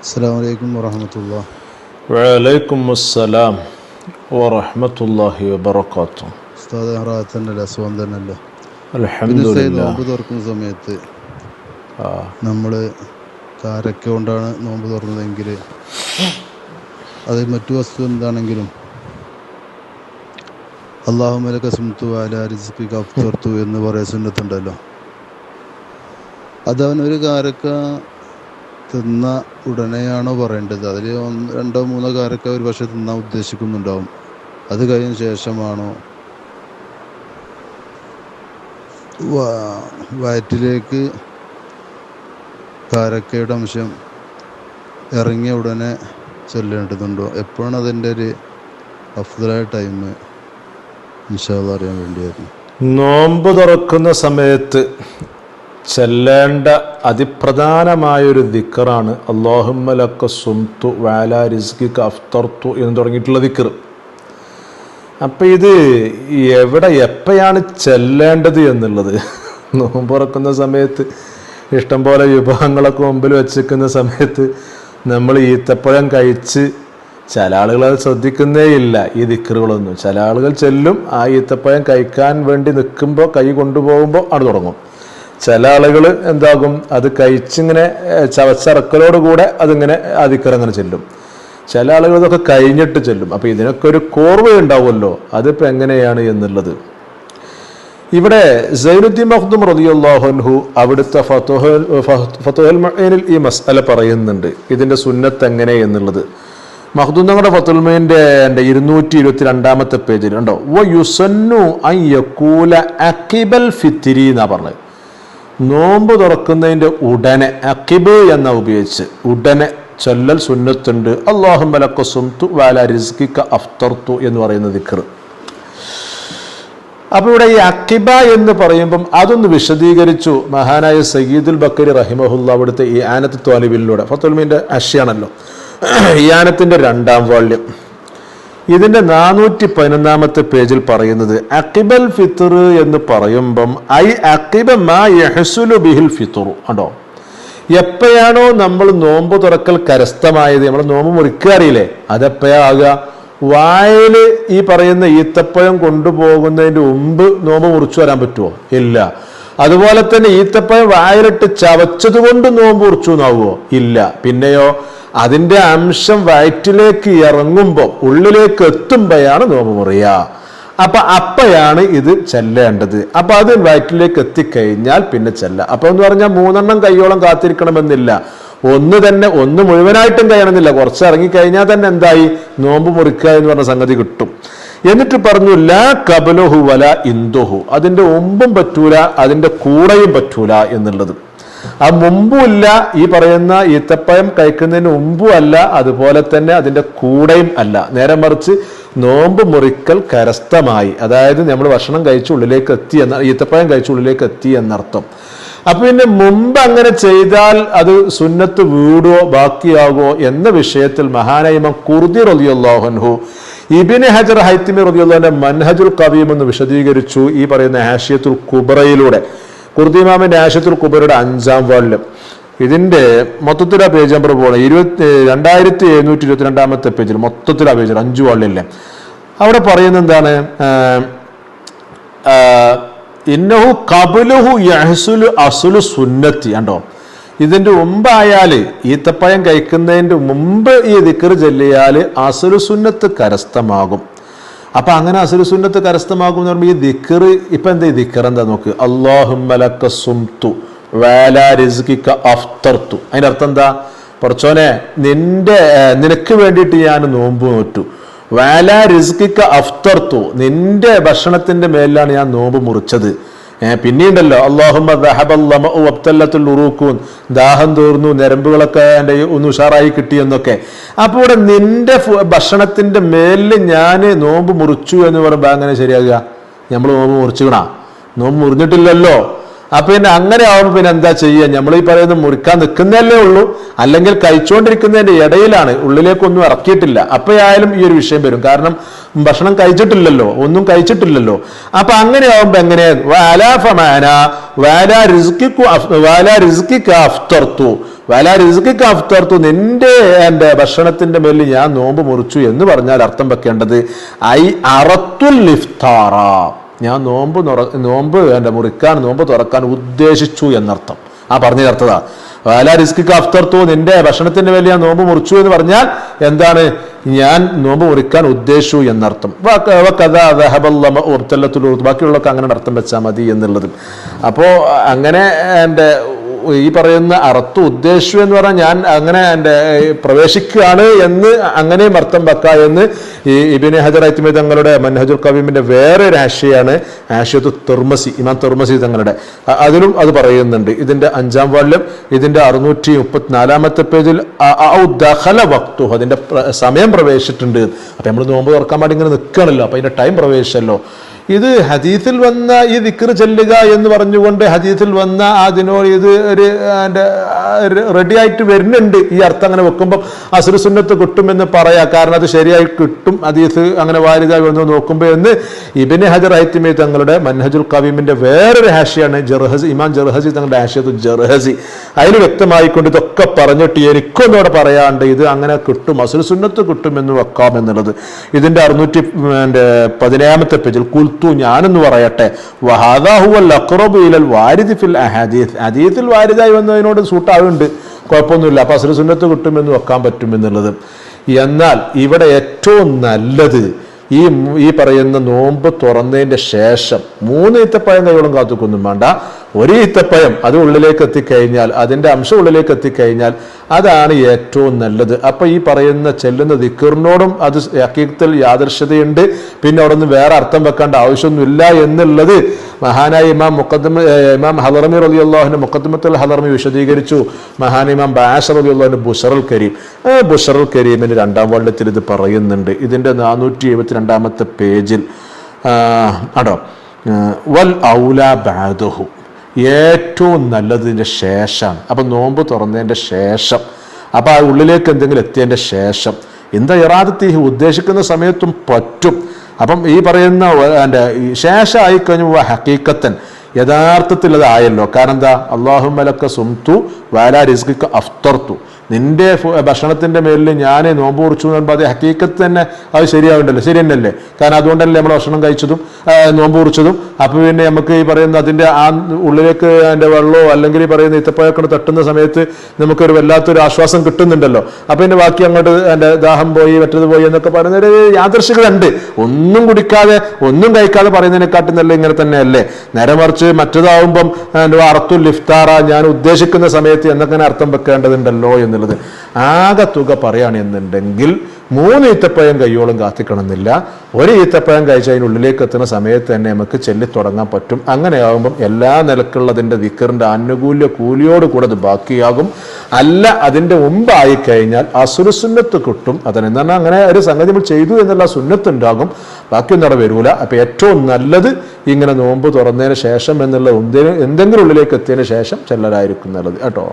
അസ്സാം വലൈക്കും വറഹമത്തുള്ള വലൈക്കും അസ്സലാം വറഹമത്തല്ലാഹി വബർക്കാത്തു ഉസ്താദ് റാത്തന്നല്ല അസുഖം തന്നെയല്ല പിന്നെ അൽഹംദുലില്ലാ ഉസ്താദ് നോമ്പ് തുറക്കുന്ന സമയത്ത് നമ്മൾ കാരക്ക കൊണ്ടാണ് നോമ്പ് തുറന്നതെങ്കിൽ അത് മറ്റു വസ്തു എന്താണെങ്കിലും അള്ളാഹുമലക്ക എന്ന് പറയാൻ സുന്നത്തുണ്ടല്ലോ. അതവൻ ഒരു കാരക്ക തിന്ന ഉടനെയാണോ പറയേണ്ടത്? അതിൽ രണ്ടോ മൂന്നോ കാരൊക്കെ ഒരു പക്ഷെ തിന്നാൻ ഉദ്ദേശിക്കുന്നുണ്ടാവും. അത് കഴിഞ്ഞ ശേഷമാണോ? വയറ്റിലേക്ക് കാരക്കയുടെ അംശം ഇറങ്ങിയ ഉടനെ ചൊല്ലേണ്ടതുണ്ടോ? എപ്പോഴാണ് അതിന്റെ ഒരു അഫ്ദലായ ടൈം ഇൻഷാല്ല അറിയാൻ വേണ്ടിയായിരുന്നു. നോമ്പ് തുറക്കുന്ന സമയത്ത് ചെല്ലേണ്ട അതിപ്രധാനമായൊരു ദിക്കറാണ് അള്ളാഹുമ്മലക്ക സുംതു വാല റിസ്കിക്ക് അഫ്തർത്തു എന്ന് തുടങ്ങിയിട്ടുള്ള ദിക്കർ. അപ്പം ഇത് എവിടെ എപ്പോഴാണ് ചെല്ലേണ്ടത് എന്നുള്ളത്? നോമ്പുറക്കുന്ന സമയത്ത് ഇഷ്ടംപോലെ വിഭവങ്ങളൊക്കെ മുമ്പിൽ വെച്ചിരിക്കുന്ന സമയത്ത് നമ്മൾ ഈത്തപ്പഴം കഴിച്ച് ചില ആളുകൾ അത് ശ്രദ്ധിക്കുന്നേ ഇല്ല ഈ ദിക്കറുകളൊന്നും. ചില ആളുകൾ ചെല്ലും ആ ഈത്തപ്പഴം കഴിക്കാൻ വേണ്ടി നിൽക്കുമ്പോൾ കൈ കൊണ്ടുപോകുമ്പോൾ അത് തുടങ്ങും. ചില ആളുകൾ എന്താകും? അത് കഴിച്ചിങ്ങനെ ചവച്ചറക്കലോടുകൂടെ അതിങ്ങനെ അങ്ങനെ ചെല്ലും. ചില ആളുകൾ ഇതൊക്കെ കഴിഞ്ഞിട്ട് ചെല്ലും. അപ്പോൾ ഇതിനൊക്കെ ഒരു കോർവ ഉണ്ടാവുമല്ലോ? അതിപ്പോൾ എങ്ങനെയാണ് എന്നുള്ളത്? ഇവിടെ സൈനുദ്ദീൻ മഹ്ദും റളിയല്ലാഹു അവിടുത്തെ ഫത്തോഹൽ മഈനിൽ ഈ മസ്അല പറയുന്നുണ്ട്. ഇതിന്റെ സുന്നത്ത് എങ്ങനെ എന്നുള്ളത്. മഹ്ദൂൻ തങ്ങളുടെ ഫത്തുൽമീന്റെ എന്റെ ഇരുന്നൂറ്റി ഇരുപത്തി രണ്ടാമത്തെ പേജിൽ ഉണ്ടോ? വ യുസന്നു ഐ യക്കൂല അക്കിബൽ ഫിത്തിരി എന്നാണ് പറഞ്ഞത്. നോമ്പ് തുറക്കുന്നതിന്റെ ഉടനെ അക്കിബ് എന്ന ഉപയോഗിച്ച് ഉടനെ ചൊല്ലൽ സുന്നത്തുണ്ട്. അള്ളാഹു മലക്കൊസും സുംതു വാല റിസ്കിക്ക അഫ്തർത്തു എന്ന് പറയുന്ന ദിക്കർ അപ്പൊ ഇവിടെ ഈ അക്കിബ എന്ന് പറയുമ്പം അതൊന്ന് വിശദീകരിച്ചു മഹാനായ സയ്യിദുൽ ബക്കരി റഹിമഹുല്ല അവിടുത്തെ ഈ ആനത്ത് ത്വാലിബിലൂടെ. ഫത്തുൽമീന്റെ അഷ്യാണല്ലോ. ഈ ആനത്തിന്റെ രണ്ടാം വാള്യം ഇതിന്റെ നാനൂറ്റി പതിനൊന്നാമത്തെ പേജിൽ പറയുന്നത് അക്കിബൽ ഫിത്തർ എന്ന് പറയുമ്പം ഐ അക്കിബ മാ യഹസുലു ബിഹിൽ ഫിത്തറു കണ്ടോ? എപ്പോഴാണോ നമ്മൾ നോമ്പ് തുറക്കൽ കരസ്ഥമായത് നമ്മൾ നോമ്പ് മുറിക്കാറിയില്ലേ അതെപ്പോഴാ ആകുക? വായിൽ ഈ പറയുന്ന ഈത്തപ്പഴം കൊണ്ടുപോകുന്നതിന്റെ മുമ്പ് നോമ്പ് മുറിച്ചു വരാൻ പറ്റുമോ ഇല്ല. അതുപോലെ തന്നെ ഈത്തപ്പഴം വായിലിട്ട് ചവച്ചത് കൊണ്ട് നോമ്പ് മുറിച്ചു എന്നാവുമോ ഇല്ല. പിന്നെയോ അതിന്റെ അംശം വയറ്റിലേക്ക് ഇറങ്ങുമ്പോൾ ഉള്ളിലേക്ക് എത്തുമ്പോഴാണ് നോമ്പ് മുറിയ. അപ്പൊ അപ്പയാണ് ഇത് ചെല്ലേണ്ടത്. അപ്പൊ അത് വയറ്റിലേക്ക് എത്തിക്കഴിഞ്ഞാൽ പിന്നെ ചെല്ല. അപ്പൊ എന്ന് പറഞ്ഞാൽ മൂന്നെണ്ണം കയ്യോളം കാത്തിരിക്കണമെന്നില്ല. ഒന്ന് തന്നെ ഒന്ന് മുഴുവനായിട്ടും കഴിയണമെന്നില്ല. കുറച്ച് ഇറങ്ങിക്കഴിഞ്ഞാൽ തന്നെ എന്തായി? നോമ്പ് മുറിക്കുക എന്ന് പറഞ്ഞ സംഗതി കിട്ടും. എന്നിട്ട് പറഞ്ഞു ലാ കബലഹു വല ഇന്ദുഹു. അതിന്റെ ഒമ്പും പറ്റൂല അതിന്റെ കൂടെയും പറ്റൂല എന്നുള്ളത്. ആ മുമ്പുമില്ല ഈ പറയുന്ന ഈത്തപ്പഴം കഴിക്കുന്നതിന് മുമ്പും അല്ല അതുപോലെ തന്നെ അതിന്റെ കൂടെയും അല്ല. നേരെ മറിച്ച് നോമ്പ് മുറിക്കൽ കരസ്ഥമായി. അതായത് നമ്മൾ ഭക്ഷണം കഴിച്ച് ഉള്ളിലേക്ക് എത്തി എന്ന ഈത്തപ്പഴം കഴിച്ച് ഉള്ളിലേക്ക് എത്തി എന്നർത്ഥം. അപ്പൊ പിന്നെ മുമ്പ് അങ്ങനെ ചെയ്താൽ അത് സുന്നത്ത് വീടുവോ ബാക്കിയാകുമോ എന്ന വിഷയത്തിൽ മഹാനൈമം കുർദി റലിയുള്ളാഹൻഹു ഇബിന് ഹജർ ഹൈത്തിമി റബിയുള്ള മൻഹജുൽ കവീം എന്ന് വിശദീകരിച്ചു ഈ പറയുന്ന ആഷിയത്തുൽ കുബറയിലൂടെ കുർദിമാമിന്റെ ആഷിയത്തുൽ കുബറയുടെ അഞ്ചാം വാളിലും. ഇതിന്റെ മൊത്തത്തിലാ പേജ് നമ്പർ പോകണം ഇരുപത്തി രണ്ടായിരത്തി എഴുന്നൂറ്റി ഇരുപത്തി രണ്ടാമത്തെ പേജിൽ മൊത്തത്തിലാ പേജിൽ അഞ്ചു വാളിലെ അവിടെ പറയുന്ന എന്താണ്? ഇന്നഹു കബുലുഹു യഹ്സുലു അസുലു സുന്നത്തി. കണ്ടോ? ഇതിന്റെ മുമ്പായാൽ ഈത്തപ്പഴം കഴിക്കുന്നതിന്റെ മുമ്പ് ഈ ദിക്കർ ചൊല്ലിയാൽ അസുലു സുന്നത്ത് കരസ്ഥമാകും. അപ്പൊ അങ്ങനെ അസുലു സുന്നത്ത് കരസ്ഥമാകും എന്ന് പറയുമ്പോൾ ഈ ദിക്കർ ഇപ്പൊ എന്താ ദിക്കർ എന്താ നോക്ക്? അള്ളാഹുമലക്ക സുംതു അതിന്റെ അർത്ഥം എന്താ? കുറച്ചോനെ നിന്റെ നിനക്ക് വേണ്ടിയിട്ട് ഞാൻ നോമ്പ് നോറ്റു. വേല റിസ്കിക്ക അഫ്തർത്തു നിന്റെ ഭക്ഷണത്തിന്റെ മേലിലാണ് ഞാൻ നോമ്പ് മുറിച്ചത്. അള്ളാഹുമ്മത്തുൽ ഉറൂക്കൂൻ ദാഹം തോർന്നു ഞരമ്പുകളൊക്കെ എന്റെ ഒന്ന് ഉഷാറായി കിട്ടിയെന്നൊക്കെ അപ്പോൾ ഇവിടെ നിന്റെ ഭക്ഷണത്തിന്റെ മേലിൽ ഞാൻ നോമ്പ് മുറിച്ചു എന്ന് പറയുമ്പോൾ അങ്ങനെ ശരിയാകുക. നമ്മൾ നോമ്പ് മുറിച്ചുകണ നോമ്പ് മുറിഞ്ഞിട്ടില്ലല്ലോ. അപ്പൊ പിന്നെ അങ്ങനെ ആവുമ്പോൾ പിന്നെ എന്താ ചെയ്യുക നമ്മൾ ഈ പറയുന്നത് മുറിക്കാൻ നിൽക്കുന്നതല്ലേ ഉള്ളൂ. അല്ലെങ്കിൽ കഴിച്ചുകൊണ്ടിരിക്കുന്നതിന്റെ ഇടയിലാണ് ഉള്ളിലേക്കൊന്നും ഇറക്കിയിട്ടില്ല. അപ്പോഴായാലും ഈ ഒരു വിഷയം വരും. കാരണം ഭക്ഷണം കഴിച്ചിട്ടില്ലല്ലോ. ഒന്നും കഴിച്ചിട്ടില്ലല്ലോ. അപ്പൊ അങ്ങനെ ആവുമ്പോ എങ്ങനെ? വാലാഫമാന വാല റിസ്കിക്കു വാലാ റിസ്കിക്ക അഫ്തർത്തു വാല റിസ്കിക്ക് അഫ്തർത്തു നിന്റെ എന്റെ ഭക്ഷണത്തിന്റെ മേലിൽ ഞാൻ നോമ്പ് മുറിച്ചു എന്ന് പറഞ്ഞാൽ അർത്ഥം വെക്കേണ്ടത് ഐ അറത്തുൽ ലിഫ്താറ ഞാൻ നോമ്പ് നുറ നോമ്പ് എന്റെ മുറിക്കാൻ നോമ്പ് തുറക്കാൻ ഉദ്ദേശിച്ചു എന്നർത്ഥം ആ പറഞ്ഞതർത്ഥതാ വല റിസ്കിക്ക് അഫ്തർത്തു നിന്റെ ഭക്ഷണത്തിന്റെ വേണ്ടി ഞാൻ നോമ്പ് മുറിച്ചു എന്ന് പറഞ്ഞാൽ എന്താണ് ഞാൻ നോമ്പ് മുറിക്കാൻ ഉദ്ദേശിച്ചു എന്നർത്ഥം. ബാക്കിയുള്ളതൊക്കെ അങ്ങനെ അർത്ഥം വെച്ചാൽ മതി എന്നുള്ളത് അപ്പോൾ അങ്ങനെ എന്റെ ഈ പറയുന്ന അർത്ഥം ഉദ്ദേശിച്ചു എന്ന് പറഞ്ഞാൽ ഞാൻ അങ്ങനെ എന്റെ പ്രവേശിക്കുകയാണ് എന്ന് അങ്ങനെയും അർത്ഥം വെക്ക എന്ന് ഈ ഇബിന് ഹജർ ഐത്തിമി തങ്ങളുടെ മൻഹജുൽ കവീമിന്റെ വേറെ ഒരു ആശയാണ് ആശയത്ത് തുർമസി ഇമാം തുർമസി തങ്ങളുടെ. അതിലും അത് പറയുന്നുണ്ട്. ഇതിന്റെ അഞ്ചാം വാളിലും ഇതിന്റെ അറുന്നൂറ്റി മുപ്പത്തിനാലാമത്തെ പേജിൽ ദഹല വക്തു അതിന്റെ സമയം പ്രവേശിച്ചിട്ടുണ്ട്. അപ്പം നമ്മൾ നോമ്പ് തുറക്കാൻ വേണ്ടി ഇങ്ങനെ നിൽക്കണല്ലോ അപ്പം അതിന്റെ ടൈം പ്രവേശിച്ചല്ലോ. ഇത് ഹദീസിൽ വന്ന ഈ ദിക്കർ ചെല്ലുക എന്ന് പറഞ്ഞുകൊണ്ട് ഹദീസിൽ വന്ന അതിനോട് ഇത് ഒരു റെഡി ആയിട്ട് വരുന്നുണ്ട്. ഈ അർത്ഥം അങ്ങനെ വെക്കുമ്പോൾ അസുര സുന്നത്ത് കിട്ടുമെന്ന് പറയാം. കാരണം അത് ശരിയായി കിട്ടും. ഹദീസ് അങ്ങനെ വാരിതായി വന്ന് നോക്കുമ്പോൾ എന്ന് ഇബിന് ഹജർ ഹൈത്തിമി തങ്ങളുടെ മൻഹജുൽ കവീമിന്റെ വേറൊരു ഹാഷിയാണ് ജർഹസി ഇമാം ജർഹസി തങ്ങളുടെ ഹാഷിയത് ജർഹസി. അതിൽ വ്യക്തമായിക്കൊണ്ട് ഇതൊക്കെ പറഞ്ഞിട്ട് എനിക്കൊന്നോടെ പറയാണ്ട് ഇത് അങ്ങനെ കിട്ടും അസുര സുന്നത്ത് കിട്ടുമെന്ന് വെക്കാം എന്നുള്ളത്. ഇതിന്റെ അറുന്നൂറ്റി പതിനേഴാമത്തെ പേജിൽ കുൽത്തു ഞാനെന്ന് പറയട്ടെ. വഹാദാഹുവൽ അക്റബു ഇലൽ ഫിൽ വാരിദായി വന്നതിനോട് സൂട്ടാവുന്നുണ്ട് കുഴപ്പമൊന്നുമില്ല. അപ്പൊ അസുരസുന്നത്ത് കിട്ടുമെന്ന് വെക്കാൻ പറ്റുമെന്നുള്ളത്. എന്നാൽ ഇവിടെ ഏറ്റവും നല്ലത് ഈ ഈ പറയുന്ന നോമ്പ് തുറന്നതിന്റെ ശേഷം മൂന്ന് ഈത്തപ്പഴം കൈയോളം കാത്തുക്കൊന്നും വേണ്ട. ഒരു ഈത്തപ്പഴം അത് ഉള്ളിലേക്ക് എത്തിക്കഴിഞ്ഞാൽ അതിന്റെ അംശം ഉള്ളിലേക്ക് എത്തിക്കഴിഞ്ഞാൽ അതാണ് ഏറ്റവും നല്ലത്. അപ്പൊ ഈ പറയുന്ന ചെല്ലുന്ന ദിക്കറിനോടും അത് ഹക്കീക്കത്തിൽ യാദൃശ്യതയുണ്ട് പിന്നെ അവിടെ നിന്ന് വേറെ അർത്ഥം വെക്കേണ്ട ആവശ്യമൊന്നുമില്ല എന്നുള്ളത് മഹാനായ ഇമാം മുക്കദ്മ ഇമാം ഹലർമി റലി അള്ളാഹുന്റെ മുക്കദ്മത്തുൽ ഹലർമി വിശദീകരിച്ചു. മഹാൻ ഇമാം ബാഷർ റലി അള്ളാഹുന്റെ ബുഷറുൽ കരീം. ബുഷറുൽ കരീമിന് രണ്ടാം വള്ളത്തിൽ ഇത് പറയുന്നുണ്ട്. ഇതിന്റെ നാനൂറ്റി എഴുപത്തി രണ്ടാമത്തെ പേജിൽ അടോ വൽ ഔല ബാദുഹു ഏറ്റവും നല്ലതിന്റെ ശേഷം അപ്പം നോമ്പ് തുറന്നതിന്റെ ശേഷം. അപ്പം ആ ഉള്ളിലേക്ക് എന്തെങ്കിലും എത്തിയതിന്റെ ശേഷം. എന്താ ഇറാദത്തി ഉദ്ദേശിക്കുന്ന സമയത്തും പറ്റും. അപ്പം ഈ പറയുന്ന എന്റെ ശേഷമായി കഴിഞ്ഞു ഹക്കീക്കത്തൻ. യഥാർത്ഥത്തിൽ അതായല്ലോ കാരണം എന്താ? അള്ളാഹു മലക്ക സുംതു വാലാ റിസ്കിക്ക് അഫ്തർത്തു നിന്റെ ഭക്ഷണത്തിന്റെ മേലിൽ ഞാൻ നോമ്പ് കുറിച്ചു എന്ന് പറയുമ്പോൾ അത് ഹക്കീക്കത്ത് തന്നെ അത് ശരിയാവുണ്ടല്ലോ ശരി തന്നെയല്ലേ കാരണം അതുകൊണ്ടല്ലേ നമ്മൾ ഭക്ഷണം കഴിച്ചതും നോമ്പ് കുറിച്ചതും. അപ്പൊ പിന്നെ നമുക്ക് ഈ പറയുന്ന അതിന്റെ ആ ഉള്ളിലേക്ക് അതിന്റെ വെള്ളമോ അല്ലെങ്കിൽ ഈ പറയുന്ന ഇത്തപ്പഴക്കൊണ്ട് തട്ടുന്ന സമയത്ത് നമുക്കൊരു വല്ലാത്തൊരു ആശ്വാസം കിട്ടുന്നുണ്ടല്ലോ. അപ്പോൾ ഇതിന്റെ ബാക്കി അങ്ങോട്ട് എന്റെ ദാഹം പോയി മറ്റത് പോയി എന്നൊക്കെ പറയുന്ന ഒരു യാദർശികത ഉണ്ട് ഒന്നും കുടിക്കാതെ ഒന്നും കഴിക്കാതെ പറയുന്നതിനെക്കാട്ടും നല്ല ഇങ്ങനെ തന്നെയല്ലേ? നേരെ മറിച്ച് മറ്റേതാവുമ്പം എന്റെ അർത്ഥം ലിഫ്താറ ഞാൻ ഉദ്ദേശിക്കുന്ന സമയത്ത് എന്നൊക്കെ അർത്ഥം വെക്കേണ്ടതുണ്ടല്ലോ എന്നുള്ളത്. ആകെ തുക പറയുകയാണെന്നുണ്ടെങ്കിൽ മൂന്ന് ഈത്തപ്പഴം കൈയോളം കാത്തിക്കണമെന്നില്ല. ഒരു ഈത്തപ്പഴം കഴിച്ച് അതിനുള്ളിലേക്ക് എത്തുന്ന സമയത്ത് തന്നെ നമുക്ക് ചെല്ലി തുടങ്ങാൻ പറ്റും. അങ്ങനെയാകുമ്പം എല്ലാ നിലക്കുള്ളതിന്റെ വിക്കറിന്റെ ആനുകൂല്യ കൂലിയോട് കൂടെ അത് ബാക്കിയാകും. അല്ല അതിന്റെ മുമ്പായി കഴിഞ്ഞാൽ ആ സുരസുന്നത്ത് കിട്ടും. അതിന് എന്താണ് അങ്ങനെ ഒരു സംഗതി നമ്മൾ ചെയ്തു എന്നുള്ള സുന്നത്ത് ഉണ്ടാകും ബാക്കിയൊന്നും അവിടെ വരൂല. അപ്പം ഏറ്റവും നല്ലത് ഇങ്ങനെ നോമ്പ് തുറന്നതിന് ശേഷം എന്നുള്ള എന്തെങ്കിലും ഉള്ളിലേക്ക് എത്തിയതിന് ശേഷം ചെല്ലലായിരിക്കും നല്ലത് കേട്ടോ?